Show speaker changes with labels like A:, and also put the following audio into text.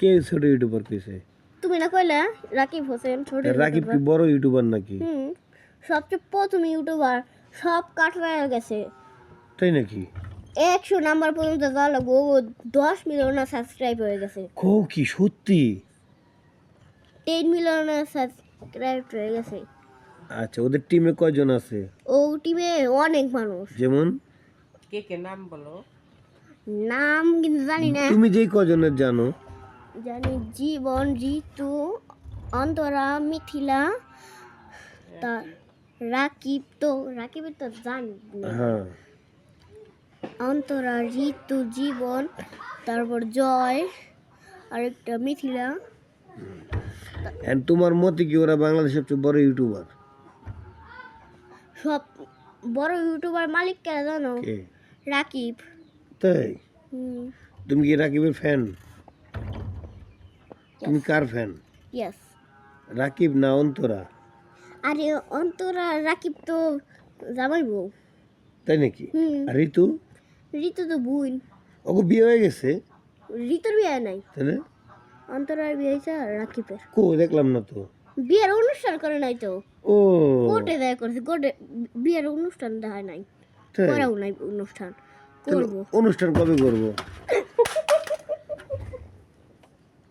A: কে ছোট ইউটিউবার কইছে?
B: তুমি না কইলা রাকিব হোসেন ছোট
A: রাকিব কি বড় ইউটিউবার নাকি?
B: হুম সবচেয়ে প্রথম ইউটিউবার সব কাটরা গেছে।
A: তাই নাকি?
B: একশো নাম্বার পর্যন্ত যা লাগবো ও দশ মিলিয়নের সাবস্ক্রাইব হয়ে গেছে।
A: কো কি সত্যি?
B: টেন মিলিয়নের সাবস্ক্রাইব হয়ে গেছে।
A: আচ্ছা ওদের টিমে কয়জন আছে?
B: ও টিমে অনেক মানুষ।
A: যেমন?
C: কে কে নাম বলো?
B: নাম কিন্তু জানি না।
A: তুমি যেই কজনের জানো?
B: জানি জীবন ঋতু অন্তরা মিথিলা তা রাকিব তো রাকিবের তো জানি
A: হ্যাঁ।
B: অন্তরা ঋতু জীবন তারপর জয় আরেকটা মিথিলা।
A: এন্ড তোমার মতে কি ওরা বাংলাদেশের সবচেয়ে বড় ইউটিউবার
B: সব বড় ইউটিউবার মালিক কে জানো?
A: কে?
B: রাকিব।
A: তাই?
B: হুম।
A: তুমি কি রাকিবের ফ্যান তুমি কার ফ্যান
B: ইয়েস
A: রাকিব না অন্তরা?
B: আরে অন্তরা রাকিব তো জামাই বউ।
A: তাই নাকি? আর ঋতু?
B: ঋতু তো বুন।
A: ওকে বিয়ে হয়ে গেছে?
B: ঋতুর বিয়ে নাই।
A: তাহলে
B: অন্তরার বিয়ে হয়েছে রাকিবের।
A: কো দেখলাম না তো।
B: বিয়ের অনুষ্ঠান করে নাই তো।
A: ও।
B: কোর্টে দেয় করেছে কোর্টে বিয়ের অনুষ্ঠান দেয় নাই? করাও নাই অনুষ্ঠান। করব।
A: অনুষ্ঠান কবে করব?